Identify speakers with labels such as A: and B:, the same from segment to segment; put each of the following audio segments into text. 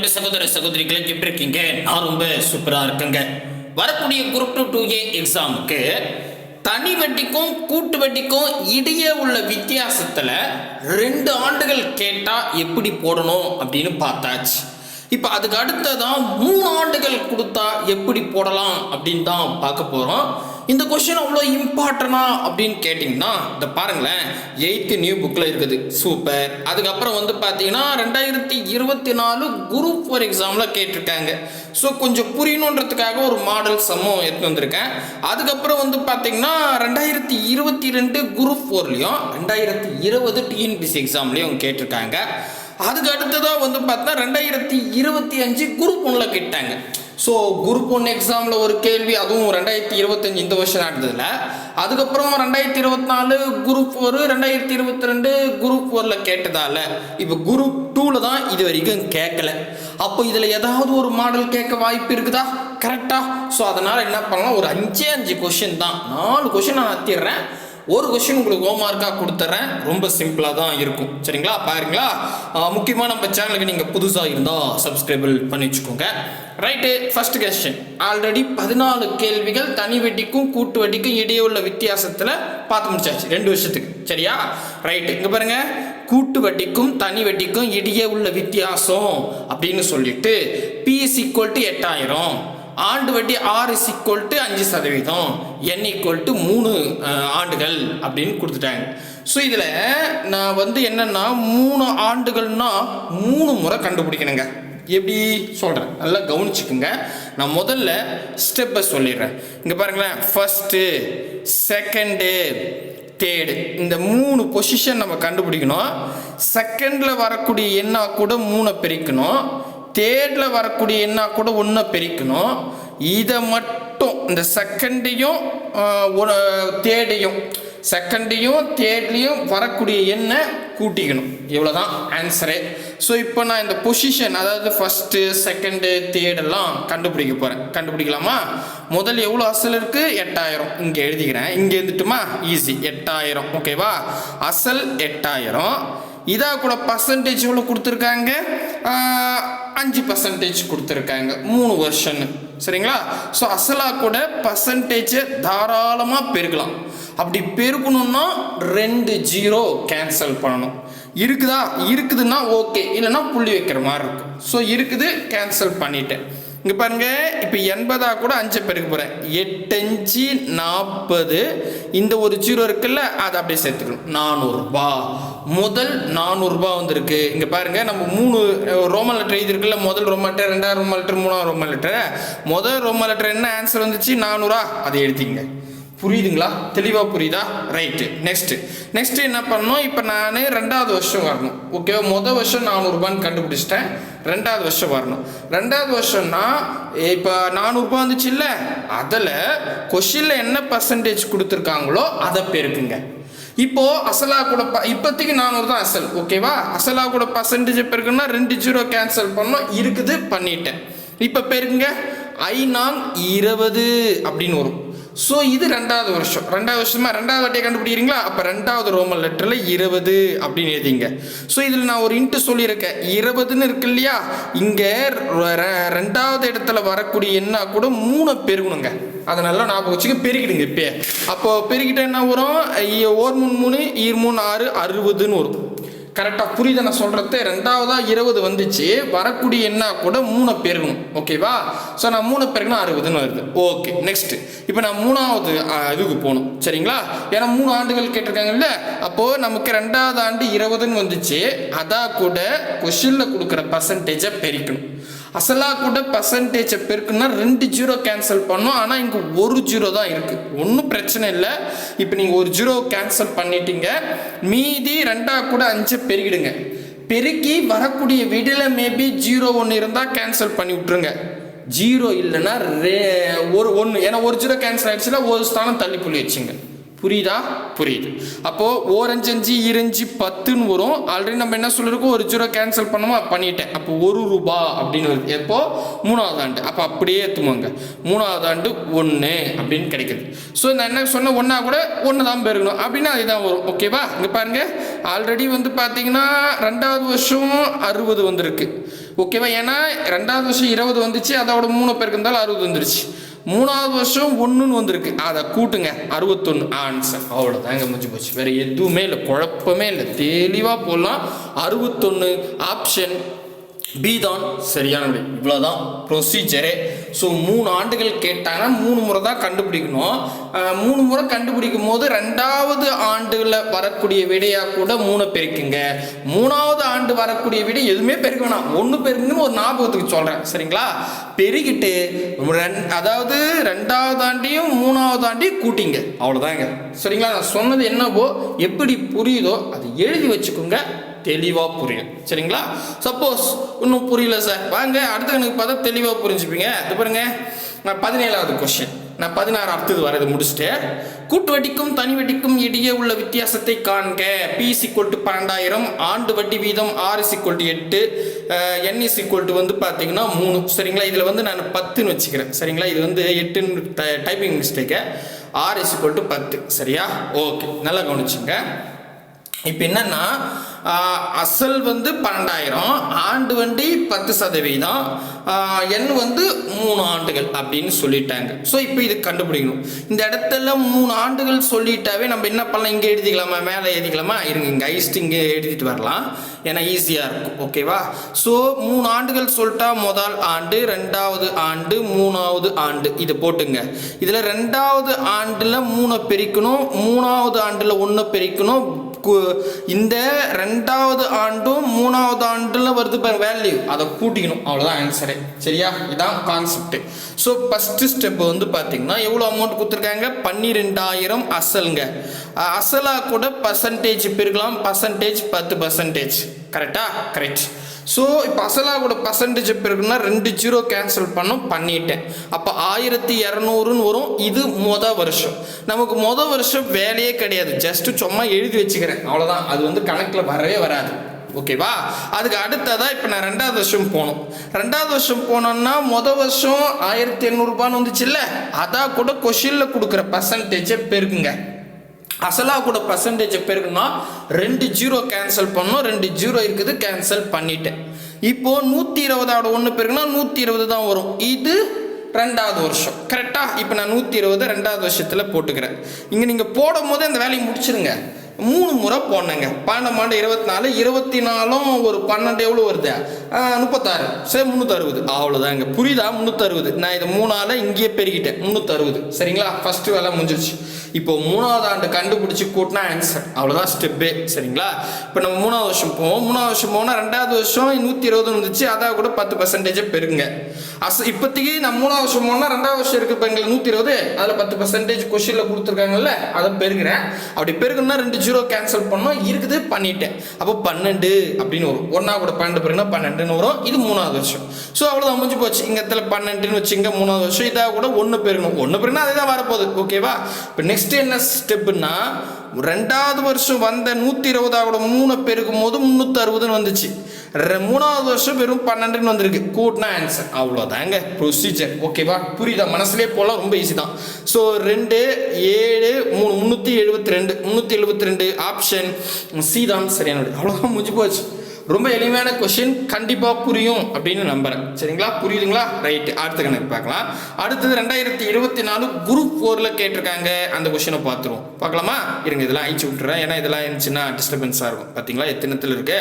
A: அன்பு சகோதர சகோதரிகளை எப்படி இருக்கீங்க? நான் ரொம்ப சூப்பராக இருக்கேங்க. வரக்கூடிய குரூப் டூ டூ ஏ எக்ஸாமுக்கு தனி வட்டிக்கும் கூட்டு வட்டிக்கும் இடையே உள்ள வித்தியாசத்தில் ரெண்டு ஆண்டுகள் கேட்டால் எப்படி போடணும் அப்படின்னு பார்த்தாச்சு. இப்போ அதுக்கு அடுத்ததான் மூணு ஆண்டுகள் கொடுத்தா எப்படி போடலாம் அப்படின்னு தான் பார்க்க போகிறோம் இந்த கொஷின் அவ்வளோ இம்பார்ட்டனா அப்படின்னு கேட்டிங்கன்னா இந்த பாருங்களேன். எயித்து நியூ புக்கில் இருக்குது. சூப்பர் அதுக்கப்புறம் வந்து பார்த்தீங்கன்னா ரெண்டாயிரத்தி இருபத்தி நாலு குரூப் ஃபோர் எக்ஸாமில் கேட்டிருக்காங்க. ஸோ கொஞ்சம் புரியணுன்றதுக்காக ஒரு மாடல் சம்மம் எடுத்து வந்திருக்கேன். அதுக்கப்புறம் வந்து பார்த்தீங்கன்னா ரெண்டாயிரத்தி இருபத்தி ரெண்டு குரூப் ஃபோர்லேயும் ரெண்டாயிரத்தி இருபது டிஎன்பிசி எக்ஸாம்லேயும் கேட்டிருக்காங்க. அதுக்கு அடுத்ததாக வந்து பார்த்தா ரெண்டாயிரத்தி இருபத்தி அஞ்சு குரூப் ஒன்றில் கேட்டாங்க. ஸோ குரூப் ஒன் எக்ஸாமில் ஒரு கேள்வி அதுவும் ரெண்டாயிரத்தி இருபத்தஞ்சு இந்த வருஷம் நடந்ததில். அதுக்கப்புறம் ரெண்டாயிரத்தி இருபத்தி நாலு குரூப் ஒரு ரெண்டாயிரத்தி இருபத்தி ரெண்டு குரூப் ஃபோரில் கேட்டதால இப்போ குரூப் டூவில் தான் இது வரைக்கும் கேட்கல அப்போ இதில் ஏதாவது ஒரு மாடல் கேட்க வாய்ப்பு இருக்குதா? கரெக்டாக ஸோ அதனால் என்ன பண்ணலாம்? ஒரு அஞ்சே அஞ்சு கொஷின் தான். நாலு கொஷின் நான் அத்திடுறேன் ஒரு கொஷின் உங்களுக்கு ஹோம்ஒர்க்காக கொடுத்துட்றேன் ரொம்ப சிம்பிளாக தான் இருக்கும். சரிங்களா? பாருங்களா? முக்கியமாக நம்ம சேனலுக்கு நீங்கள் புதுசாக இருந்தால் சப்ஸ்கிரைபிள் பண்ணி வச்சுக்கோங்க. ரைட்டு ஃபர்ஸ்ட் கொஸ்டின் ஆல்ரெடி பதினாலு கேள்விகள் தனி வட்டிக்கும் கூட்டு வட்டிக்கும் இடையே உள்ள வித்தியாசத்தில் பார்த்து முடிச்சாச்சு. ரெண்டு வருஷத்துக்கு. சரியா? ரைட்டு இங்கே பாருங்கள் கூட்டு வட்டிக்கும் தனி வட்டிக்கும் இடையே உள்ள வித்தியாசம் அப்படின்னு சொல்லிட்டு பிஎஸ் ஈக்குவல் டு எட்டாயிரம். ஆண்டு வட்டி ஆர் இஸ் ஈக்குவல் டு அஞ்சு சதவீதம் என் ஈக்குவல் டு மூணு ஆண்டுகள் அப்படின்னு கொடுத்துட்டாங்க. ஸோ இதில் நான் வந்து என்னென்னா மூணு ஆண்டுகள்னா மூணு முறை கண்டுபிடிக்கணுங்க. எப்படி சொல்கிறேன் நல்லா கவனிச்சுக்குங்க. நான் முதல்ல ஸ்டெப்பை சொல்லிடுறேன். இங்கே பாருங்களேன். ஃபஸ்ட்டு செகண்டு தேர்டு இந்த மூணு பொசிஷன் நம்ம கண்டுபிடிக்கணும். செகண்டில் வரக்கூடிய எண்ணா கூட மூணை பிரிக்கணும். தேர்டில் வரக்கூடிய எண்ணா கூட ஒன்றை பிரிக்கணும். இதை மட்டும் இந்த செகண்டையும் தேர்டையும் செகண்டையும் தேர்ட்லேயும் வரக்கூடிய எண்ணை கூட்டிக்கணும். இவ்வளோ தான் ஆன்சரே ஸோ இப்போ நான் இந்த பொசிஷன் அதாவது ஃபஸ்ட்டு செகண்டு தேர்டெல்லாம் கண்டுபிடிக்க போகிறேன் கண்டுபிடிக்கலாமா? முதல் எவ்வளோ அசல் இருக்குது எட்டாயிரம். இங்கே எழுதிக்கிறேன். இங்கே இருந்துட்டுமா? ஈஸி எட்டாயிரம். ஓகேவா அசல் எட்டாயிரம். இதாக கூட பர்சன்டேஜ் எவ்வளோ கொடுத்துருக்காங்க அஞ்சு பர்சன்டேஜ் கொடுத்துருக்காங்க. மூணு வருஷன்னு சரிங்களா? ஸோ அசலாக கூட பர்சன்டேஜை தாராளமாக பெருக்கலாம். அப்படி பெருக்கணும்னா ரெண்டு ஜீரோ கேன்சல் பண்ணணும். இருக்குதா? இருக்குதுன்னா ஓகே இல்லைன்னா புள்ளி வைக்கிற மாதிரி இருக்கும். ஸோ இருக்குது கேன்சல் பண்ணிட்டேன். இங்கே பாருங்க இப்போ எண்பதா கூட அஞ்சு பெருக்க போகிறேன் எட்டஞ்சு நாற்பது இந்த ஒரு ஜீரோ இருக்குல்ல அதை அப்படியே சேர்த்துக்கணும். நானூறுரூபா முதல் நானூறுரூபா வந்திருக்கு. இங்கே பாருங்க நம்ம மூணு ரோமன் லெட்டர் எழுதிருக்குல்ல முதல் ரோமன் லெட்டர் ரெண்டாவது ரோமன் லெட்டர் மூணாவது ரோமன் லெட்டர் முதல் ரோமன் லெட்டர் என்ன ஆன்சர் வந்துச்சு? நானூறா? அதை எழுதிங்க புரியுதுங்களா? தெளிவாக புரியுதா? ரைட்டு நெக்ஸ்ட்டு நெக்ஸ்ட்டு என்ன பண்ணணும்? இப்போ நான் ரெண்டாவது வருஷம் வரணும். ஓகேவா மொதல் வருஷம் நானூறுரூபான்னு கண்டுபிடிச்சிட்டேன். ரெண்டாவது வருஷம் வரணும். ரெண்டாவது வருஷம்னா இப்போ நானூறுரூபா வந்துச்சு இல்லை? அதில் கொஷினில் என்ன பர்சன்டேஜ் கொடுத்துருக்காங்களோ அதை பெருக்குங்க. இப்போ அசலா கூட ப- இப்போதைக்கு நானூறு தான் அசல். ஓகேவா அசலா கூட பர்சன்டேஜ் பெருக்குன்னா ரெண்டு ஜீரோ கேன்சல் பண்ணோம். இருக்குது பண்ணிட்டேன். இப்போ பெருக்குங்க. ஐநான் இருபது அப்படின்னு வரும். ஸோ இது ரெண்டாவது வருஷம். ரெண்டாவது வருஷமா ரெண்டாவது வாட்டியை கண்டுபிடிக்கிறீங்களா? அப்போ ரெண்டாவது ரோமன் லெட்டரில் இருபது அப்படின்னு எழுதிங்க. ஸோ இதில் நான் ஒரு இன்ட்டு சொல்லியிருக்கேன். இருபதுன்னு இருக்கு இல்லையா? இங்கே ரெண்டாவது இடத்துல வரக்கூடிய என்ன கூட மூணை பெருகணுங்க. அதை நல்லா ஞாபகம் வச்சுக்க பெருகிடுங்க இப்போ அப்போ பெருகிட்ட என்ன வரும்? ஓர் மூணு மூணு ஈர் மூணு ஆறு அறுபதுன்னு வரும். கரெக்டாக புரியுது நான் சொல்கிறது ரெண்டாவதாக இருபது வந்துச்சு. வரக்கூடிய என்ன கூட மூணை பெருகணும் ஓகேவா ஸோ நான் மூணு பெருகுனா அறுபதுன்னு வருது. ஓகே நெக்ஸ்ட் இப்போ நான் மூணாவது இதுக்கு போகணும். சரிங்களா? ஏன்னா மூணு ஆண்டுகள் கேட்டிருக்காங்கல்ல? அப்போது நமக்கு ரெண்டாவது ஆண்டு இருபதுன்னு வந்துச்சு. அதான் கூட கொஷினில் கொடுக்குற பர்சன்டேஜை பெருக்கணும். அசலாக கூட பர்சன்டேஜை பெருக்குன்னா ரெண்டு ஜீரோ கேன்சல் பண்ணோம். ஆனால் இங்கே ஒரு ஜீரோ தான் இருக்குது ஒன்றும் பிரச்சனை இல்லை. இப்போ நீங்கள் ஒரு ஜீரோ கேன்சல் பண்ணிட்டீங்க. மீதி ரெண்டாக கூட அஞ்சு பெருகிடுங்க. பெருக்கி வரக்கூடிய விடில் மேபி ஜீரோ ஒன்று இருந்தால் கேன்சல் பண்ணி விட்ருங்க ஜீரோ இல்லைன்னா ரே ஒரு ஒன்று ஏன்னா ஒரு ஜீரோ கேன்சல் ஆகிடுச்சுன்னா ஒரு ஸ்தானம் தள்ளி புள்ளி வச்சுங்க. புரியுதா? புரியுது. அப்போது ஓரஞ்சஞ்சு இரஞ்சு பத்துன்னு வரும். ஆல்ரெடி நம்ம என்ன சொல்லியிருக்கோம் ஒரு ஜீரோ கேன்சல் பண்ணோமா? பண்ணிட்டேன். அப்போ ஒரு ரூபா அப்படின்னு வருது. எப்போ? மூணாவது ஆண்டு. அப்போ அப்படியே ஏற்றுவாங்க மூணாவது ஆண்டு ஒன்று அப்படின்னு கிடைக்குது. ஸோ நான் என்ன சொன்ன ஒன்றா கூட ஒன்று தான் பெருகணும். அப்படின்னா அதுதான் வரும். ஓகேவா இங்கே பாருங்க. ஆல்ரெடி வந்து பார்த்தீங்கன்னா ரெண்டாவது வருஷம் அறுபது வந்திருக்கு.
B: ஓகேவா ஏன்னா ரெண்டாவது வருஷம் இருபது வந்துச்சு. அதோட மூணு பேருக்கு இருந்தாலும் அறுபது வந்துருச்சு. மூணாவது வருஷம் ஒன்றுன்னு வந்திருக்கு. அதை கூட்டுங்க. அறுபத்தொன்று ஆன்சர் அவ்வளோதாங்க முடிஞ்சு போச்சு. வேறு எதுவுமே இல்லை. குழப்பமே இல்லை. தெளிவாக போடலாம். அறுபத்தொன்று ஆப்ஷன் பி தான் சரியான விடை இவ்வளோதான் ப்ரொசீஜரே ஸோ மூணு ஆண்டுகள் கேட்டாங்கன்னா மூணு முறை தான் கண்டுபிடிக்கணும். மூணு முறை கண்டுபிடிக்கும் போது ரெண்டாவது ஆண்டுகளில் வரக்கூடிய விடையாக கூட மூணை பெருக்குங்க. மூணாவது ஆண்டு வரக்கூடிய விடை எதுவுமே பெருக்க வேணாம். ஒன்று பெருக்குன்னு ஒரு ஞாபகத்துக்கு சொல்கிறேன் சரிங்களா? பெருகிட்டு ரெண்- அதாவது ரெண்டாவது ஆண்டையும் மூணாவது ஆண்டையும் கூட்டிங்க. அவ்வளோதாங்க சரிங்களா? நான் சொன்னது என்னவோ எப்படி புரியுதோ அதை எழுதி வச்சுக்கோங்க. தெளிவாக புரியும். சரிங்களா? சப்போஸ் இன்னும் புரியல சார் வாங்க அடுத்த எனக்கு பார்த்தா தெளிவாக புரிஞ்சுப்பீங்க. அது பாருங்க. நான் பதினேழாவது கொஸ்டின் நான் பதினாறு அடுத்தது வரது முடிச்சுட்டு கூட்டு வட்டிக்கும் தனி வட்டிக்கும் இடையே உள்ள வித்தியாசத்தை காண்க. பி சிக்வல் டு பன்னெண்டாயிரம். ஆண்டு வட்டி வீதம் ஆர் சிக்வல் டு எட்டு. என் சிக்வல் டு வந்து பார்த்தீங்கன்னா மூணு. சரிங்களா? இதில் வந்து நான் பத்துன்னு வச்சுக்கிறேன். சரிங்களா? இது வந்து எட்டுன்னு typing mistake or equal to பத்து. சரியா? ஓகே நல்லா கவனிச்சுங்க. இப்போ என்னன்னா அசல் வந்து பன்னெண்டாயிரம் ஆண்டு வண்டி பத்து சதவீதம் எண் வந்து மூணு ஆண்டுகள் அப்படின்னு சொல்லிட்டாங்க. ஸோ இப்போ இது கண்டுபிடிக்கணும். இந்த இடத்துல மூணு ஆண்டுகள் சொல்லிட்டாவே நம்ம என்ன பண்ணலாம்? இங்கே எழுதிக்கலாமா? மேலே எழுதிக்கலாமா? இருங்க இங்கே ஐஸ்ட் இங்கே எழுதிட்டு வரலாம். ஏன்னா ஈஸியாக இருக்கும். ஓகேவா ஸோ மூணு ஆண்டுகள் சொல்லிட்டா முதல் ஆண்டு ரெண்டாவது ஆண்டு மூணாவது ஆண்டு. இது போட்டுங்க. இதில் ரெண்டாவது ஆண்டில் மூணை பிரிக்கணும் மூணாவது ஆண்டில் ஒன்று பிரிக்கணும் இந்த ரெண்டாவது ஆண்டும் மூணாவது ஆண்டில் வருது பாருங்க வேல்யூ அதை கூட்டிக்கணும். அவ்வளோதான் ஆன்சரே சரியா? இதான் கான்செப்ட் ஸோ ஃபஸ்ட்டு ஸ்டெப் வந்து பார்த்தீங்கன்னா எவ்வளோ அமௌண்ட் கொடுத்துருக்காங்க? பன்னிரெண்டாயிரம் அசலுங்க. அசலாக கூட பர்சன்டேஜ் பிரிக்கலாம். பர்சன்டேஜ் பத்து பர்சன்டேஜ் கரெக்டா கரெக்ட் ஸோ இப்போ அசலாவோட கூட பர்சன்டேஜ் இருக்குன்னா ரெண்டு ஜீரோ கேன்சல் பண்ணும் பண்ணிட்டேன். அப்போ ஆயிரத்தி இரநூறுன்னு வரும் இது மொதல் வருஷம். நமக்கு மொதல் வருஷம் வேலையே கிடையாது. ஜஸ்ட்டு சும்மா எழுதி வச்சுக்கிறேன். அவ்வளோதான் அது வந்து கணக்கில் வரவே வராது. ஓகேவா அதுக்கு அடுத்ததாக இப்போ நான் ரெண்டாவது வருஷம் போகணும். ரெண்டாவது வருஷம் போனோன்னா மொதல் வருஷம் ஆயிரத்தி எண்ணூறுபான்னு வந்துச்சுல்ல? அதான் கூட கொஷினில் கொடுக்குற பர்சன்டேஜை பெருக்குங்க. அசலா கூட பர்சன்டேஜ் பெருக்குன்னா ரெண்டு ஜீரோ கேன்சல் பண்ணோம் ரெண்டு ஜீரோ இருக்குது கேன்சல் பண்ணிட்டேன். இப்போ நூற்றி இருபதோட ஒன்று பெருக்குன்னா நூற்றி இருபது தான் வரும். இது ரெண்டாவது வருஷம். கரெக்டாக இப்போ நான் நூற்றி இருபது ரெண்டாவது வருஷத்தில் போட்டுக்கிறேன். இங்கே நீங்கள் போடும் போது அந்த வேலையை முடிச்சிருங்க. மூணு முறை போனேங்க பன்னெண்டு மாண்டு இருபத்தி நாலு இருபத்தி நாலும் ஒரு பன்னெண்டு எவ்வளோ வருது? முப்பத்தாறு. சரி முந்நூற்றறுபது அவ்வளோதாங்க புரியுதா? முந்நூற்றறுபது நான் இது மூணால இங்கேயே பெருகிட்டேன் முந்நூற்றறுபது சரிங்களா? ஃபஸ்ட்டு வேலை முடிஞ்சிருச்சு. இப்போ மூணாவது ஆண்டு கண்டுபிடிச்சி கூட்டினா ஆன்சர் அவ்வளோதான் ஸ்டெப்பே சரிங்களா? இப்போ நம்ம மூணாவது வருஷம் போவோம். மூணாவது வருஷம் போனால் ரெண்டாவது வருஷம் நூற்றி இருபது வந்துச்சு அதாவது கூட பத்து பர்சன்டேஜை பெருங்க. அஸ் இப்போதைக்கு நம்ம மூணாவது வருஷம் போனால் ரெண்டாவது வருஷம் இருக்கு இப்போ எங்களுக்கு நூற்றி இருபது. அதில் பத்து பர்சன்டேஜ் கொஷினில் கொடுத்துருக்காங்கல்ல அதை பெருகிறேன். அப்படி பெருகுன்னா ரெண்டு ஜீரோ கேன்சல் பண்ணோம். இருக்குது பண்ணிட்டேன். அப்போ பன்னெண்டு அப்படின்னு வரும். ஒன்றா கூட பன்னெண்டு பெருங்கன்னா பன்னெண்டுன்னு வரும். இது மூணாவது வருஷம். ஸோ அவ்வளோதான் முடிஞ்சு போச்சு. இங்கே இடத்துல பன்னெண்டுன்னு வச்சுங்க மூணாவது வருஷம். இதாக கூட ஒன்று பெருகணும். ஒன்று பெருங்கன்னா அதே தான் வரப்போகுது ஓகேவா இப்போ நெக்ஸ்ட் என்ன ஸ்டெப்புன்னா ரெண்டாவது வருஷம் வந்த நூற்றி இருபதாவோட மூணை பெருக்கும் போது முந்நூற்றி அறுபதுன்னு வந்துச்சு. ரெ- மூணாவது வருஷம் வெறும் பன்னெண்டுன்னு வந்திருக்கு. கூட்டினா ஆன்சர் அவ்வளோதாங்க ப்ரொசீஜர் ஓகேவா புரியுதா? மனசுலேயே போகலாம் ரொம்ப ஈஸி தான். ஸோ ரெண்டு ஏழு மூணு முந்நூற்றி எழுபத்தி ரெண்டு முந்நூற்றி எழுபத்தி ரெண்டு ஆப்ஷன் சி தான். சரியான அவ்வளோதான் முடிஞ்சு போச்சு. ரொம்ப எளிமையான கொஷின் கண்டிப்பாக புரியும் அப்படின்னு நம்புறேன். சரிங்களா? புரியுதுங்களா? ரைட்டு அடுத்த கணக்கு பார்க்கலாம். அடுத்தது ரெண்டாயிரத்தி இருபத்தி நாலு குரூப் ஃபோரில் கேட்டிருக்காங்க. அந்த கொஷினை பார்த்துருவோம். பார்க்கலாமா? இருங்க இதெல்லாம் அழிச்சு விட்டுறேன். ஏன்னா இதெல்லாம் இருந்துச்சுன்னா டிஸ்டர்பன்ஸாக இருக்கும். பார்த்தீங்களா எத்தனத்தில் இருக்கு?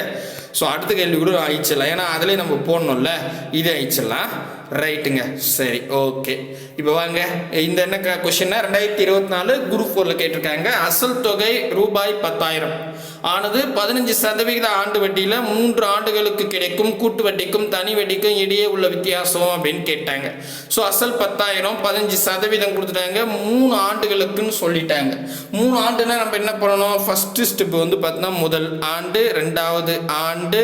B: ஸோ அடுத்த கேள்வி கூட அழிச்சிடலாம். ஏன்னா அதிலே நம்ம போடணும்ல. இது அழிச்சிடலாம். ரைட்டுங்க சரி ஓகே இப்போ வாங்க. இந்த என்ன கொஷின்னா ரெண்டாயிரத்தி இருபத்தி நாலு குரூப் ஃபோரில் கேட்டிருக்காங்க. அசல் தொகை ரூபாய் பத்தாயிரம். ஆனது பதினஞ்சு சதவிகித ஆண்டு வட்டியில் மூன்று ஆண்டுகளுக்கு கிடைக்கும். கூட்டு வட்டிக்கும் தனி வட்டிக்கும் இடையே உள்ள வித்தியாசம் அப்படின்னு கேட்டாங்க. ஸோ அசல் பத்தாயிரம் பதினஞ்சு சதவீதம் கொடுத்துட்டாங்க. மூணு ஆண்டுகளுக்குன்னு சொல்லிட்டாங்க. மூணு ஆண்டுனா நம்ம என்ன பண்ணணும்? ஃபஸ்ட்டு ஸ்டெப் வந்து பார்த்தீங்கன்னா முதல் ஆண்டு ரெண்டாவது ஆண்டு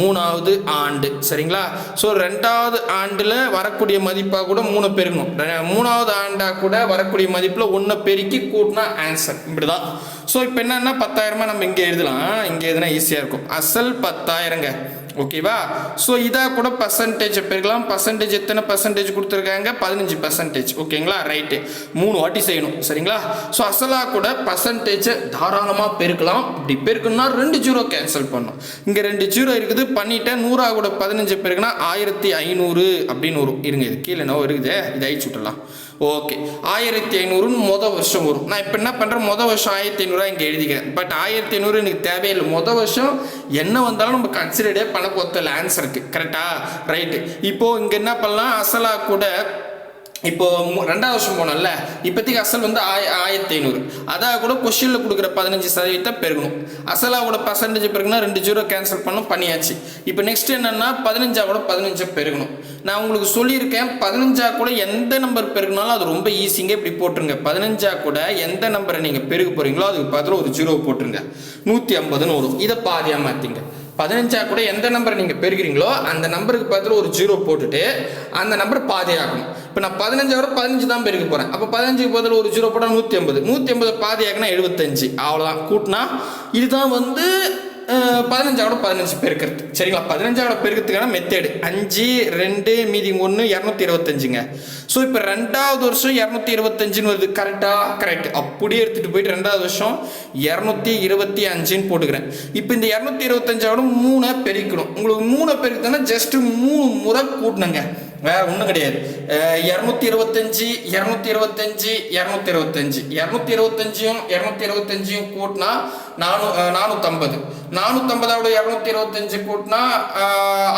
B: மூணாவது ஆண்டு. சரிங்களா? ஸோ ரெண்டாவது ஆண்டில் வரக்கூடிய மதிப்பாக கூட மூணு பெருகணும் மூணாவது ஆண்டாக கூட வரக்கூடிய மதிப்பில் ஒன்றை பெருக்கி கூட்டினா ஆன்சர் இப்படி தான் ஸோ இப்போ என்னென்னா பத்தாயிரமா நம்ம இங்கே எழுதலாம். இங்கே எதுனா ஈஸியாக இருக்கும். அசல் பத்தாயிரங்க. ஓகேவா? ஸோ இதாக கூட பர்சன்டேஜ் பெருக்கலாம். பர்சன்டேஜ் எத்தனை பர்சன்டேஜ் கொடுத்துருக்காங்க? பதினஞ்சு பர்சன்டேஜ் ஓகேங்களா? ரைட்டு மூணு வாட்டி செய்யணும். சரிங்களா? ஸோ அசலாக கூட பர்சன்டேஜை தாராளமாக பெருக்கலாம். இப்படி பெருக்கணும்னா ரெண்டு ஜீரோ கேன்சல் பண்ணும். இங்கே ரெண்டு ஜீரோ இருக்குது. பண்ணிட்டேன். நூறா கூட பதினஞ்சு பேருக்குன்னா ஆயிரத்தி ஐநூறு அப்படின்னு வரும். இருங்க இது கீழே நோ இருக்குது. இதை அழிச்சு விட்டுலாம் ஓகே. ஆயிரத்தி ஐநூறுன்னு மொதல் வருஷம் வரும். நான் இப்போ என்ன பண்ணுறேன் மொதல் வருஷம் ஆயிரத்தி ஐநூறுரூவா இங்கே எழுதிக்கிறேன். பட் ஆயிரத்தி ஐநூறு எனக்கு தேவையில்லை. மொதல் வருஷம் என்ன வந்தாலும் நம்ம கன்சிடரே பண்ண பொறுத்தல ஆன்சருக்கு கரெக்டா ரைட்டு இப்போது இங்கே என்ன பண்ணலாம்? அசலாக கூட இப்போ ரெண்டாவது வருஷம் போனோம்ல இப்போதைக்கு அசல் வந்து ஆய ஆயிரத்தி ஐநூறு அதாக கூட கொஷினில் கொடுக்குற பதினஞ்சு சதவீதத்தை பெருகணும். அசலாக கூட பர்சன்டேஜ் பெருகுனா ரெண்டு ஜீரோ கேன்சல் பண்ணணும் பண்ணியாச்சு. இப்போ நெக்ஸ்ட் என்னென்னா பதினஞ்சா கூட பதினஞ்சு பெருகணும். நான் உங்களுக்கு சொல்லியிருக்கேன் பதினஞ்சா கூட எந்த நம்பர் பெருகினாலும் அது ரொம்ப ஈஸிங்க இப்படி போட்டுருங்க. பதினஞ்சா கூட எந்த நம்பரை நீங்கள் பெருக போகிறீங்களோ அதுக்கு பதில் ஒரு ஜீரோ போட்டுருங்க. நூற்றி ஐம்பதுன்னு வரும் இதை பாதியாக மாற்றிங்க பதினஞ்சா கூட எந்த நம்பரை நீங்கள் பெறுகிறீங்களோ அந்த நம்பருக்கு பதில் ஒரு ஜீரோ போட்டுட்டு அந்த நம்பர் பாதியாகணும். இப்போ நான் பதினஞ்சு வரை பதினஞ்சு தான் பெருக்க போகிறேன் அப்போ பதினஞ்சுக்கு பதில் ஒரு ஜீரோ போட்டால் நூற்றி ஐம்பது. நூற்றி ஐம்பது பாதியாக்குனா எழுபத்தஞ்சு அவ்வளோதான் கூட்டினா இதுதான் வந்து பதினஞ்சாவோட பதினஞ்சு பெருக்கிறது. சரிங்களா? பதினஞ்சாவோட பெருக்கிறதுக்கான மெத்தேடு அஞ்சு ரெண்டு மீதி ஒன்று இரநூத்தி இருபத்தஞ்சுங்க. ஸோ இப்போ ரெண்டாவது வருஷம் இரநூத்தி இருபத்தஞ்சுன்னு வருது. கரெக்டாக கரெக்ட் அப்படியே எடுத்துகிட்டு போயிட்டு ரெண்டாவது வருஷம் இரநூத்தி இருபத்தி அஞ்சுன்னு போட்டுக்கிறேன். இப்போ இந்த இரநூத்தி இருபத்தஞ்சாவோட மூணை பெருக்கணும். உங்களுக்கு மூணை பெருக்குதுன்னா ஜஸ்ட்டு மூணு முறை கூட்டணுங்க வேற ஒன்றும் கிடையாது. இரநூத்தி இருபத்தஞ்சி இரநூத்தி இருபத்தஞ்சி இரநூத்தி இருபத்தஞ்சி இரநூத்தி இருபத்தஞ்சியும் இரநூத்தி இருபத்தஞ்சியும் கூட்டினா நானூ நானூற்றம்பது நானூற்றம்பதோட இரநூத்தி இருபத்தஞ்சு கூட்டினா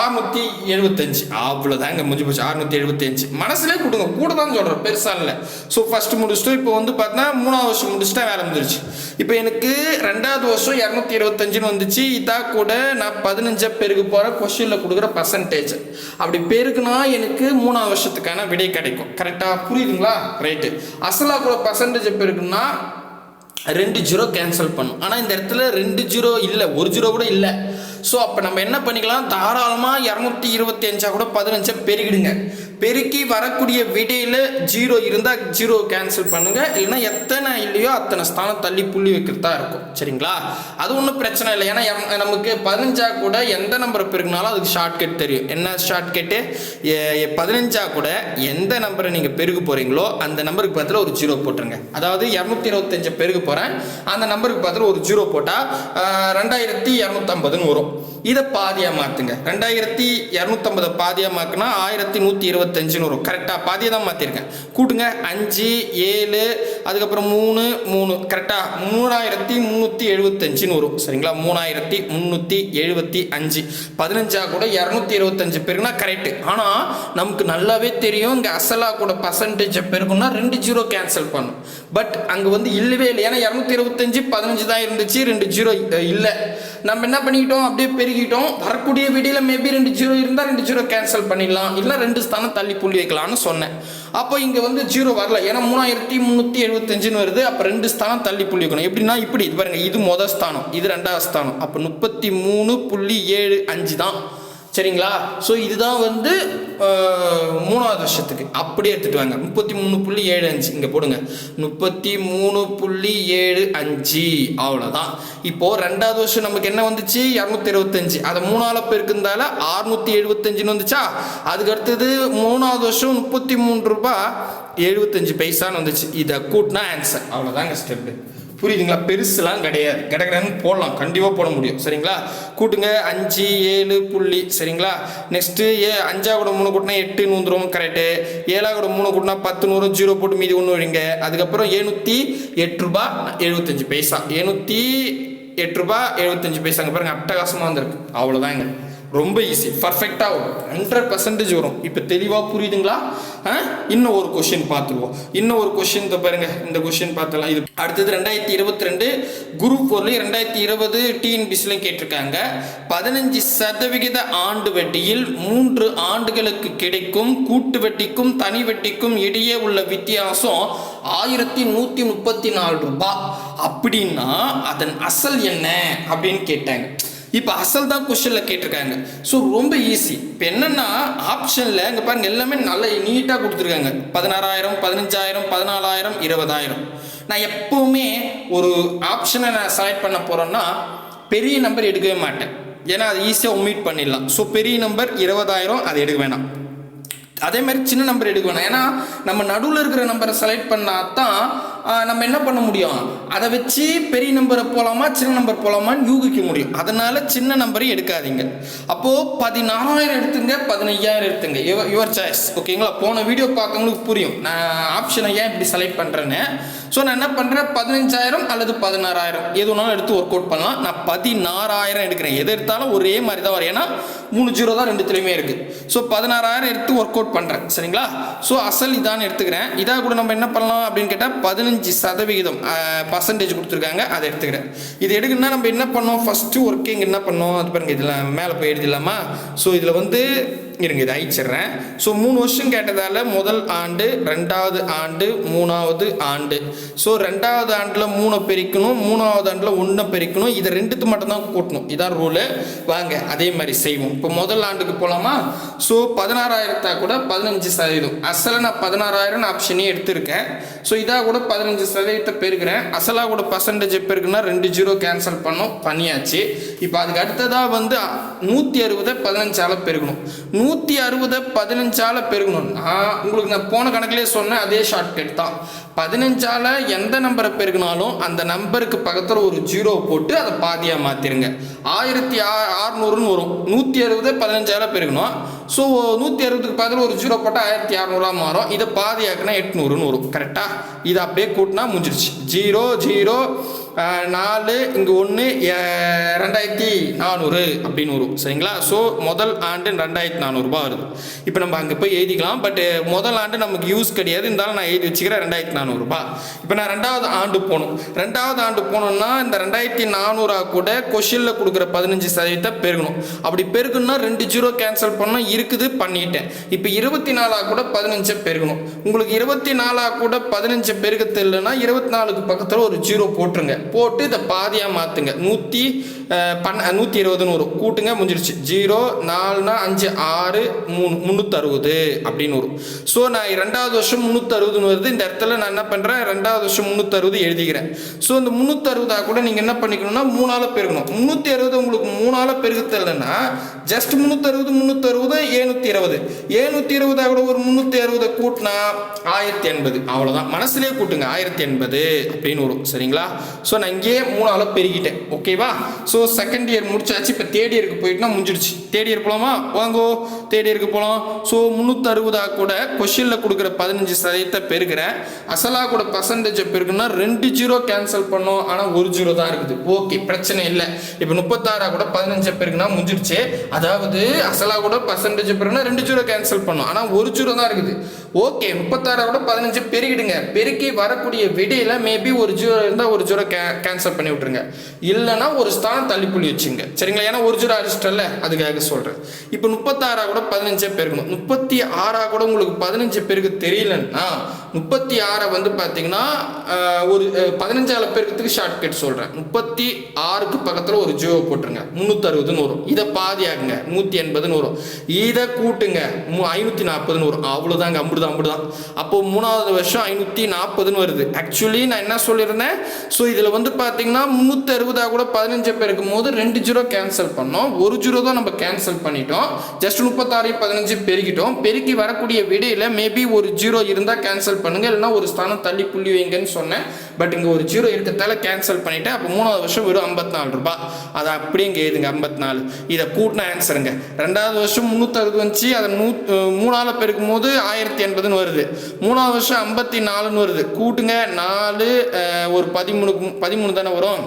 B: அறுநூத்தி எழுபத்தஞ்சு அவ்வளோதாங்க முடிஞ்சு போச்சு. அறுநூத்தி எழுபத்தஞ்சு மனசுலேயே கொடுங்க. கூட தான் சொல்கிறேன் பெருசாக இல்லை. ஸோ ஃபஸ்ட்டு முடிச்சுட்டு இப்போ வந்து பார்த்தீங்கன்னா மூணாவது வருஷம் முடிச்சுட்டா வேலை முடிஞ்சிருச்சு. இப்போ எனக்கு ரெண்டாவது வருஷம் இரநூத்தி இருபத்தஞ்சுன்னு வந்துச்சு. இதா கூட நான் பதினஞ்சா பெருகு போகிற கொஷினில் கொடுக்குற பர்சன்டேஜ் அப்படி பெருக்குனா எனக்கு மூணாவது வருஷத்துக்கான விடை கிடைக்கும். கரெக்டாக புரியுதுங்களா? ரைட்டு அசலா கூட பர்சன்டேஜ் பெருக்குன்னா ரெண்டு ஜீரோ கேன்சல் பண்ணும். ஆனால் இந்த இடத்துல ரெண்டு ஜீரோ இல்லை. ஒரு ஜீரோ கூட இல்லை. ஸோ அப்போ நம்ம என்ன பண்ணிக்கலாம்? தாராளமாக இரநூத்தி இருபத்தி அஞ்சா கூட பதினஞ்சா பெருகிடுங்க. பெருக்கி வரக்கூடிய விடையில் ஜீரோ இருந்தால் ஜீரோ கேன்சல் பண்ணுங்கள் இல்லைன்னா எத்தனை இல்லையோ அத்தனை ஸ்தானம் தள்ளி புள்ளி வைக்கிறதா இருக்கும். சரிங்களா? அது ஒன்றும் பிரச்சனை இல்லை. ஏன்னா எம்- நமக்கு பதினஞ்சா கூட எந்த நம்பரை பெருக்கினாலும் அதுக்கு ஷார்ட்கட் தெரியும். என்ன ஷார்ட்கட்டு பதினஞ்சா கூட எந்த நம்பரை நீங்கள் பெருக போகிறீங்களோ அந்த நம்பருக்கு பதிலா ஒரு ஜீரோ போட்டுருங்க. அதாவது இரநூத்தி இருபத்தஞ்சு பெருக போகிறேன் அந்த நம்பருக்கு பதிலா ஒரு ஜீரோ போட்டால் ரெண்டாயிரத்தி இரநூத்தம்பதுன்னு வரும். இதை பாதியாக மாற்றுங்க ரெண்டாயிரத்தி இரநூத்தம்பதை பாதியாக மாற்றினா ஆயிரத்தி நூற்றி இருபத்தஞ்சுன்னு வரும். கரெக்டாக பாதியாக தான் மாற்றிருக்கேன் கூட்டுங்க. அஞ்சு ஏழு அதுக்கப்புறம் மூணு மூணு. கரெக்டாக மூணாயிரத்தி முந்நூற்றி எழுபத்தஞ்சுன்னு வரும். சரிங்களா? மூணாயிரத்தி முந்நூற்றி எழுபத்தி அஞ்சு. பதினஞ்சா கூட இரநூத்தி இருபத்தஞ்சு பேருக்குன்னா கரெக்டு ஆனால் நமக்கு நல்லாவே தெரியும் இங்கே அசலா கூட பர்சன்டேஜ் பெருக்குன்னா ரெண்டு ஜீரோ கேன்சல் பண்ணும். பட் அங்கே வந்து இல்லவே இல்லை. ஏன்னா இரநூத்தி இருபத்தஞ்சு பதினஞ்சு தான் இருந்துச்சு ரெண்டு ஜீரோ இல்லை. நம்ம என்ன பண்ணிக்கிட்டோம் அப்படியே பெருகிட்டோம். வரக்கூடிய வீடியில் மேபி ரெண்டு ஜீரோ இருந்தால் ரெண்டு ஜீரோ கேன்சல் பண்ணிடலாம். இல்லை ரெண்டு ஸ்தானம் தள்ளி புள்ளி வைக்கலாம்னு சொன்னேன். அப்போ இங்கே வந்து ஜீரோ வரல. ஏன்னா மூணாயிரத்தி முந்நூற்றி எழுபத்தஞ்சுன்னு வருது. அப்போ ரெண்டு ஸ்தானம் தள்ளி புள்ளி வைக்கணும். எப்படின்னா இப்படி. இது பாருங்கள் இது மொதல் ஸ்தானம். இது ரெண்டாவது ஸ்தானம். அப்போ முப்பத்தி மூணு புள்ளி ஏழு அஞ்சு தான். சரிங்களா? ஸோ இதுதான் வந்து மூணாவது வருஷத்துக்கு. அப்படியே எடுத்துட்டு வாங்க. முப்பத்தி மூணு புள்ளி ஏழு அஞ்சு. இங்கே போடுங்க. முப்பத்தி மூணு புள்ளி ஏழு அஞ்சு. அவ்வளோதான் இப்போது ரெண்டாவது வருஷம் நமக்கு என்ன வந்துச்சு? இரநூத்தி இருபத்தஞ்சு அதை மூணாவில் பெருக்குந்தால அறுநூத்தி எழுபத்தஞ்சுன்னு வந்துச்சா? அதுக்கு அடுத்தது மூணாவது வருஷம் முப்பத்தி மூணு ரூபாய் எழுபத்தஞ்சு பைசான்னு வந்துச்சு. இதை கூட்டினா ஆன்சர் அவ்வளோதாங்க ஸ்டெப்பு புரியுதுங்களா? பெருசுலாம் கிடையாது. கடகடன்னு போடலாம். கண்டிப்பாக போட முடியும். சரிங்களா? கூட்டுங்க. அஞ்சு ஏழு புள்ளி. சரிங்களா? நெக்ஸ்ட்டு ஏ அஞ்சா கூட மூணு கூட்டினா எட்டு நூந்துரும். கரெக்டு ஏழா கூட மூணு கூட்டினா பத்து நூறு ஜீரோ போட்டு மீதி ஒன்று வைங்க அதுக்கப்புறம் ஏழ்நூற்றி எட்டு ரூபா எழுபத்தஞ்சு பைசா. ஏழ்நூற்றி எட்டு ரூபா எழுபத்தஞ்சு பைசாங்க. பாருங்க அட்டகாசமாக வந்திருக்கு. அவ்வளோதாங்க ரொம்ப ஈஸி பர்ஃபெக்டாக வரும். ஹண்ட்ரட் பர்சன்டேஜ் வரும். இப்போ தெளிவாக புரியுதுங்களா? ஆ? இன்னும் ஒரு கொஷின் பார்த்துருவோம். இன்னும் ஒரு கொஷின் பாருங்க. இந்த கொஷின் பார்த்தலாம் இது அடுத்தது ரெண்டாயிரத்தி இருபத்தி ரெண்டு குரூப் ஃபோர்லேயும் ரெண்டாயிரத்தி இருபது டிஎன்பிசிலையும் கேட்டிருக்காங்க. பதினஞ்சு சதவிகித ஆண்டு வட்டியில் மூன்று ஆண்டுகளுக்கு கிடைக்கும் கூட்டு வட்டிக்கும் தனி வட்டிக்கும் இடையே உள்ள வித்தியாசம் ஆயிரத்தி நூற்றி முப்பத்தி நாலு ரூபாய் அப்படின்னா அதன் அசல் என்ன? அப்படின்னு கேட்டாங்க. இப்போ அசல் தான் கொஸ்டினில் கேட்டிருக்காங்க. ஸோ ரொம்ப ஈஸி இப்போ என்னென்னா ஆப்ஷனில் இங்கே பாருங்கள் எல்லாமே நல்ல நீட்டாக கொடுத்துருக்காங்க. பதினாறாயிரம் பதினஞ்சாயிரம் பதினாலாயிரம் இருபதாயிரம். நான் எப்போவுமே ஒரு ஆப்ஷனை நான் செலக்ட் பண்ண போகிறேன்னா பெரிய நம்பர் எடுக்கவே மாட்டேன். ஏன்னா அது ஈஸியாக ஒமிட் பண்ணிடலாம். ஸோ பெரிய நம்பர் இருபதாயிரம் அதை எடுக்க வேணாம். அதே மாதிரி சின்ன நம்பர் எடுக்க வேணாம். ஏன்னா நம்ம நடுவில் இருக்கிற நம்பரை செலக்ட் பண்ணால் தான் நம்ம என்ன பண்ண முடியும்? அதை வச்சு பெரிய நம்பரை போகலாமா சின்ன நம்பர் போகலாமான்னு யூகிக்க முடியும். அதனால சின்ன நம்பரையும் எடுக்காதீங்க. அப்போது பதினாறாயிரம் எடுத்துங்க பதினையாயிரம் எடுத்துங்க. யுவர் யுவர் சாய்ஸ் ஓகேங்களா? போன வீடியோ பார்க்கவங்களுக்கு புரியும். நான் ஆப்ஷனை ஏன் இப்படி செலக்ட் பண்ணுறேன்னு ஸோ நான் என்ன பண்ணுறேன் பதினஞ்சாயிரம் அல்லது பதினாறாயிரம். எது வேணாலும் எடுத்து ஒர்க் அவுட் பண்ணலாம். நான் பதினாறாயிரம் எடுக்கிறேன். எது எடுத்தாலும் ஒரே மாதிரி தான் வரும். ஏன்னா மூணு ஜீரோ தான் ரெண்டுத்துலேயுமே இருக்குது ஸோ பதினாறாயிரம் எடுத்து ஒர்க் அவுட் பண்ணுறேன் சரிங்களா? ஸோ அசல் இதான் எடுத்துக்கிறேன். இதாக கூட நம்ம என்ன பண்ணலாம் அப்படின்னு கேட்டால் பதினஞ்சு சதவிகிதம் பர்சன்டேஜ் கொடுத்துருக்காங்க. அதை எடுத்துக்கிறேன். இது எடுக்கணும்னா நம்ம என்ன பண்ணோம்? ஃபஸ்ட்டு ஒர்க்கிங் என்ன பண்ணோம்? அது பாருங்கள் இதில் மேலே போய் எழுதிடலாமா? ஸோ இதில் வந்து இருங்க இதை அழிச்சிடுறேன். ஸோ மூணு வருஷம் கேட்டதால் முதல் ஆண்டு ரெண்டாவது ஆண்டு மூணாவது ஆண்டு. ஸோ ரெண்டாவது ஆண்டில் மூணை பெருக்கணும் மூணாவது ஆண்டில் ஒன்றை பெருக்கணும். இதை ரெண்டுத்து மட்டும்தான் கூட்டணும். இதான் ரூலு வாங்க அதே மாதிரி செய்வோம். இப்போ முதல் ஆண்டுக்கு போகலாமா ஸோ பதினாறாயிரத்தா கூட பதினஞ்சு சதவீதம். அசலை நான் பதினாறாயிரம் ஆப்ஷனே எடுத்திருக்கேன். ஸோ இதாக கூட பதினஞ்சு சதவீதத்தை பெருக்கிறேன். அசலாக கூட பர்சன்டேஜ் பெருக்குன்னா ரெண்டு ஜீரோ கேன்சல் பண்ணோம் பண்ணியாச்சு. இப்போ அதுக்கு அடுத்ததாக வந்து நூற்றி அறுபதை பதினஞ்சால பெருக்கணும். நூற்றி அறுபதை பதினஞ்சால பெருக்கணும்னா உங்களுக்கு நான் போன கணக்கிலே சொன்னேன் அதே ஷார்ட்கட் தான். பதினஞ்சால் எந்த நம்பரை பெருக்கினாலும் அந்த நம்பருக்கு பக்கத்தில் ஒரு ஜீரோ போட்டு அதை பாதியாக மாற்றிடுங்க ஆயிரத்தி ஆ ஆறுநூறுன்னு வரும். நூற்றி அறுபது பதினஞ்சாயிரம் பெருக்கணும். ஸோ நூற்றி அறுபதுக்கு பக்கத்தில் ஒரு ஜீரோ போட்டால் ஆயிரத்தி அறநூறுவா மாறும். இதை பாதியாக்குனா எட்நூறுன்னு வரும். கரெக்டாக இதை அப்படியே கூட்டினா முடிஞ்சிருச்சு. ஜீரோ ஜீரோ நாலு இங்கே ஒன்று ரெண்டாயிரத்தி நானூறு அப்படின்னு வரும். சரிங்களா? ஸோ முதல் ஆண்டு ரெண்டாயிரத்தி நானூறுரூபா வருது. இப்போ நம்ம அங்கே போய் எழுதிக்கலாம். பட் முதல் ஆண்டு நமக்கு யூஸ் கிடையாது. இருந்தாலும் நான் எழுதி வச்சுக்கிறேன். ரெண்டாயிரத்தி நானூறுரூபா இப்போ நான் ரெண்டாவது ஆண்டு போகணும். ரெண்டாவது ஆண்டு போனோம்னா இந்த ரெண்டாயிரத்தி நானூறா கூட கொஷினில் கொடுக்குற பதினஞ்சு சதவீதத்தை பெருகணும். அப்படி பெருக்கணும்னா ரெண்டு ஜீரோ கேன்சல் பண்ணால் இருக்குது பண்ணிட்டேன். இப்போ இருபத்தி நாலா கூட பதினஞ்சை பெருகணும். உங்களுக்கு இருபத்தி நாலா கூட பதினஞ்சு பெருகத்து இல்லைன்னா இருபத்தி நாலுக்கு பக்கத்தில் ஒரு ஜீரோ போட்டுருங்க. போட்டு இதை பாதியாக மாற்றுங்க நூற்றி பன் நூற்றி இருபதுன்னு வரும் கூட்டுங்க முடிஞ்சிருச்சு. ஜீரோ நாலுனா அஞ்சு ஆறு மூணு முந்நூற்றறுபது அப்படின்னு வரும். ஸோ நான் ரெண்டாவது வருஷம் முந்நூற்றறுபதுன்னு வருது. இந்த இடத்துல நான் என்ன பண்ணுறேன் ரெண்டாவது வருஷம் முந்நூற்றறுபது எழுதிக்கிறேன். ஸோ இந்த முந்நூற்றறுபதா கூட நீங்கள் என்ன பண்ணிக்கணும்னா மூணால் பெருக்கணும் முந்நூற்றி அறுபது உங்களுக்கு மூணால் பெருக்க தெரியலன்னா ஜஸ்ட் முந்நூற்றறுபது முந்நூற்றறுபது ஏழ்நூற்றி இருபது ஏழ்நூற்றி இருபதாக கூட ஒரு முந்நூற்றி அறுபதை கூட்டினா ஆயிரத்தி எண்பது. அவ்வளோதான் மனசுலேயே கூட்டுங்க. ஆயிரத்தி எண்பது அப்படின்னு வரும். சரிங்களா? ஸோ நான் இங்கேயே மூணால் பெருகிட்டேன். ஓகேவா ஸோ ஸோ செகண்ட் இயர் முடிச்சாச்சு இப்போ தேர்ட் இயருக்கு போயிட்டுனா முடிஞ்சிடுச்சு. தேர்ட் இயர் போகலாமா வாங்கோ தேர்ட் இயருக்கு போகலாம் ஸோ முந்நூற்றறுபதா கூட கொஷினில் கொடுக்குற பதினஞ்சு சதவீதத்தை பெருக்கிறேன் அசலாக கூட பர்சன்டேஜை பெருக்குன்னா ரெண்டு ஜீரோ கேன்சல் பண்ணோம். ஆனால் ஒரு ஜீரோ தான் இருக்குது. ஓகே பிரச்சனை இல்லை. இப்போ முப்பத்தாறாக கூட பதினஞ்சு பெருக்குனா முடிஞ்சிடுச்சு. அதாவது அசலாக கூட பர்சன்டேஜ் பெருக்குனா ரெண்டு ஜீரோ கேன்சல் பண்ணோம். ஆனால் ஒரு ஜீரோ தான் இருக்குது. ஓகே முப்பத்தாறை கூட பதினஞ்சு பெருகிடுங்க. பெருக்கி வரக்கூடிய விடையில மேபி ஒரு ஜீரோ இருந்தால் ஒரு ஜீரோ கே கேன்சல் பண்ணி விட்ருங்க இல்லைன்னா ஒரு ஸ்தானம் தள்ளி புள்ளி வச்சுங்க. சரிங்களா? ஏன்னா ஒரு ஜீரோ அடிச்சிட்டல அதுக்காக சொல்கிறேன் இப்போ முப்பத்தாறாக கூட பதினஞ்சே பெருக்கணும் முப்பத்தி ஆறாக கூட உங்களுக்கு பதினஞ்சு பேருக்கு தெரியலன்னா முப்பத்தி ஆறை வந்து பார்த்தீங்கன்னா ஒரு அஹ், பேருக்கு ஷார்ட் ஷார்ட்கட் சொல்கிறேன் முப்பத்தி ஆறுக்கு பக்கத்தில் ஒரு ஜீரோ போட்டுருங்க. முந்நூற்றறுபதுன்னு வரும். இதை பாதியாகுங்க நூற்றி எண்பதுன்னு வரும். இதை கூட்டுங்க. ஐநூற்றி நாற்பதுன்னு வரும். அவ்வளோதாங்க அம்புடுதான் அம்புடுதான் அப்போ மூணாவது வருஷம் ஐநூற்றி நாற்பதுன்னு வருது. ஆக்சுவலி நான் என்ன சொல்லியிருந்தேன்? ஸோ இதில் வந்து பார்த்தீங்கன்னா முந்நூற்றறுபதாக கூட பதினஞ்சு பேருக்கும் போது ரெண்டு ஜீரோ கேன்சல் பண்ணோம். ஒரு ஜீரோ தான் நம்ம கேன்சல் பண்ணிட்டோம். ஜஸ்ட் முப்பத்தாறு பதினஞ்சு பெருக்கிட்டோம். பெருக்கி வரக்கூடிய விடையில் மேபி ஒரு ஜீரோ இருந்தால் கேன்சல் பண்ணுங்க. இல்லைன்னா ஒரு ஸ்தானம் தள்ளி புள்ளி வைங்கன்னு சொன்னேன். பட் இங்கே ஒரு ஜீரோ இருக்கிறதால கேன்சல் பண்ணிவிட்டேன் அப்போ மூணாவது வருஷம் வெறும் ஐம்பத்தி நாலு ரூபாய் அதை அப்படியே இங்கே எழுதுங்க ஐம்பத்தி நாலு. இதை கூட்டின ஆன்சருங்க ரெண்டாவது வருஷம் முந்நூற்றறுபது வந்துச்சு. அதை நூ மூணாவில் பெருக்கும் போது ஆயிரத்தி எண்பதுன்னு வருது. மூணாவது வருஷம் ஐம்பத்தி நாலுன்னு வருது. கூட்டுங்க நாலு ஒரு பதிமூணு பதிமூணு தானே வரும்?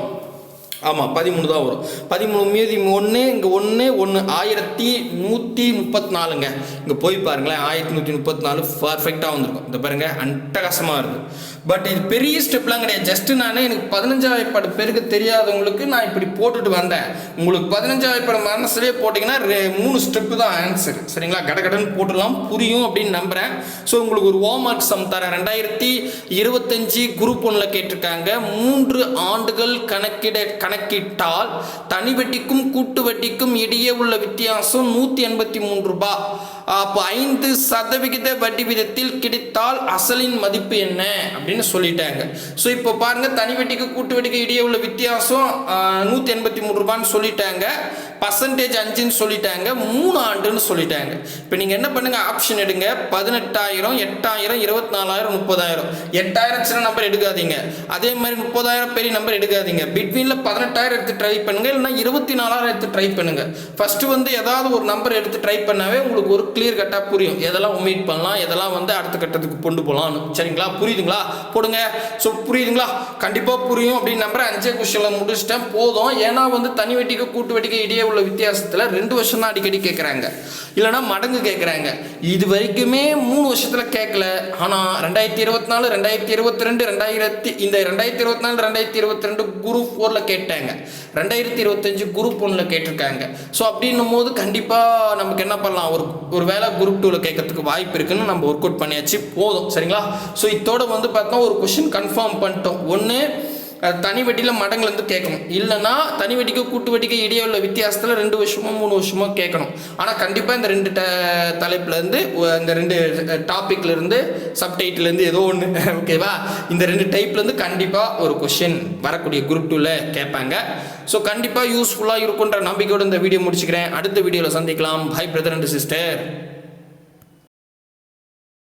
B: ஆமாம் பதிமூணு தான் வரும். பதிமூணு மீதி ஒன்று இங்கே ஒன்று ஒன்று ஆயிரத்தி நூற்றி முப்பத்தி நாலுங்க இங்கே போய் பாருங்களேன் ஆயிரத்தி நூற்றி முப்பத்தி நாலு பர்ஃபெக்டாக வந்திருக்கும். இந்த பாருங்க அட்டகாசமாக இருக்குது பட் இது பெரிய ஸ்டெப்லாம் கிடையாது. ஜஸ்ட் நான் எனக்கு பதினஞ்சாவது படம் பேருக்கு தெரியாதவங்களுக்கு நான் இப்படி போட்டுட்டு வந்தேன். உங்களுக்கு பதினஞ்சாவது படம் மனசுலேயே போட்டிங்கன்னா ரெ- மூணு ஸ்டெப்பு தான் ஆன்சர் சரிங்களா? கடகடன்னு போட்டுடலாம். புரியும் அப்படின்னு நம்புகிறேன் ஸோ உங்களுக்கு ஒரு ஹோம் ஒர்க் சம் தரேன். ரெண்டாயிரத்தி இருபத்தஞ்சி குரூப் ஒன்றில் கேட்டிருக்காங்க. மூன்று ஆண்டுகள் கணக்கிட கணக்கு கணக்கிட்டால் தனி வட்டிக்கும் கூட்டு வட்டிக்கும் இடையே உள்ள வித்தியாசம் நூற்றி எண்பத்தி மூன்று ரூபாய் அப்போ ஐந்து சதவிகித வட்டி விதத்தில் கிடைத்தால் அசலின் மதிப்பு என்ன? அப்படின்னு சொல்லிட்டாங்க. ஸோ இப்போ பாருங்க தனி வட்டிக்கு கூட்டு வட்டிக்கு இடையே உள்ள வித்தியாசம் நூற்றி எண்பத்தி மூணு ரூபான்னு சொல்லிட்டாங்க. பர்சன்டேஜ் அஞ்சுன்னு சொல்லிட்டாங்க மூணு ஆண்டுன்னு சொல்லிட்டாங்க. இப்போ நீங்கள் என்ன பண்ணுங்க ஆப்ஷன் எடுங்க. பதினெட்டாயிரம் எட்டாயிரம் இருபத்தி நாலாயிரம் முப்பதாயிரம். எட்டாயிரம் சின்ன நம்பர் எடுக்காதீங்க. அதே மாதிரி முப்பதாயிரம் பெரிய நம்பர் எடுக்காதீங்க. பிட்வீனில் பதினெட்டாயிரம் எடுத்து ட்ரை பண்ணுங்க இல்லைன்னா இருபத்தி நாலாயிரம் எடுத்து ட்ரை பண்ணுங்க. ஃபஸ்ட்டு வந்து ஏதாவது ஒரு நம்பர் எடுத்து ட்ரை பண்ணாவே உங்களுக்கு ஒரு கிளியர் கட்டாக புரியும். எதெல்லாம் ஒமிட் பண்ணலாம் எதெல்லாம் வந்து அடுத்த கட்டத்துக்கு கொண்டு போகலாம்னு சரிங்களா? புரியுதுங்களா? போடுங்க. ஸோ புரியுதுங்களா? கண்டிப்பாக புரியும் அப்படின்னு நம்புறேன் அஞ்சே கொஸ்டினில் முடிச்சிட்டேன். போதும். ஏன்னா வந்து தனி வெட்டிக்கு கூட்டு வெட்டிக்கு இடையே உள்ள வித்தியாசத்தில் ரெண்டு வருஷம் தான் அடிக்கடி கேட்குறாங்க இல்லைன்னா மடங்கு கேட்குறாங்க இது வரைக்குமே மூணு வருஷத்தில் கேட்கல ஆனால் ரெண்டாயிரத்தி இருபத்தி நாலு ரெண்டாயிரத்தி இருபத்தி ரெண்டு ரெண்டாயிரத்தி இந்த ரெண்டாயிரத்தி இருபத்தி நாலு ரெண்டாயிரத்தி இருபத்தி ரெண்டு குரூப் ஃபோரில் கேட்டாங்க. ரெண்டாயிரத்தி இருபத்தஞ்சு குரூப் ஒன்றில் கேட்டிருக்காங்க. ஸோ அப்படின்னும் போது கண்டிப்பாக நமக்கு என்ன பண்ணலாம்? ஒரு ஒரு வேளை குரூப் டூவில் கேட்கறதுக்கு வாய்ப்பு இருக்குன்னு நம்ம ஒர்க் அவுட் பண்ணியாச்சு. போதும். சரிங்களா? ஸோ இதோட வந்து பார்த்தா ஒரு கொஷின் கன்ஃபார்ம் பண்ணிட்டோம். ஒன்று தனி வட்டியில் மடங்குலேருந்து கேட்கணும். இல்லைன்னா தனி வட்டிக்கு கூட்டு வட்டிக்கு இடையே உள்ள வித்தியாசத்தில் ரெண்டு வருஷமோ மூணு வருஷமோ கேட்கணும். ஆனால் கண்டிப்பாக இந்த ரெண்டு ட தலைப்புலேருந்து இந்த ரெண்டு டாப்பிக்லேருந்து சப்டைட்டிலேருந்து ஏதோ ஒன்று ஓகேவா இந்த ரெண்டு டைப்லேருந்து கண்டிப்பாக ஒரு கொஷின் வரக்கூடிய குரூப் டூவில் கேட்பாங்க. ஸோ கண்டிப்பாக யூஸ்ஃபுல்லாக இருக்குன்ற நம்பிக்கையோடு இந்த வீடியோ முடிச்சுக்கிறேன். அடுத்த வீடியோவில் சந்திக்கலாம். High brother and sister